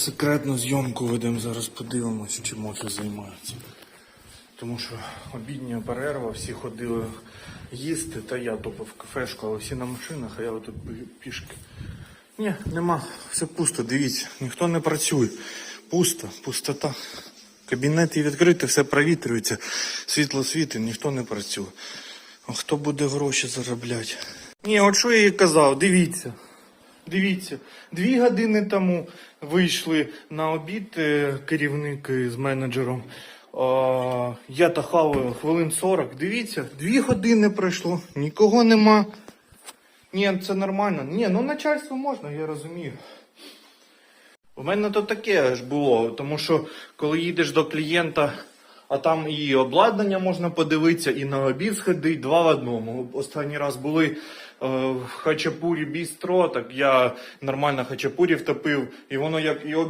Секретну зйомку ведемо, зараз подивимось, чим офіс займається. Тому що обідня перерва, всі ходили їсти, та я топав в кафешку, але всі на машинах, а я отут пішки. Ні, нема, все пусто, дивіться, ніхто не працює. Пусто, пустота. Кабінети відкриті, все провітрюється, світло світить, ніхто не працює. А хто буде гроші заробляти? Ні, от що я їй казав, дивіться. Дивіться, дві години тому вийшли на обід е, керівник з менеджером. А, я та хаваю хвилин 40. Дивіться, дві години пройшло, нікого нема. Ні, це нормально. Ні, ну начальство можна, я розумію. У мене то таке ж було, тому що коли їдеш до клієнта, а там і обладнання можна подивитися, і на обід сходить, два в одному. Останній раз були е, в хачапурі бістро, так я нормально хачапурі втопив, і воно як і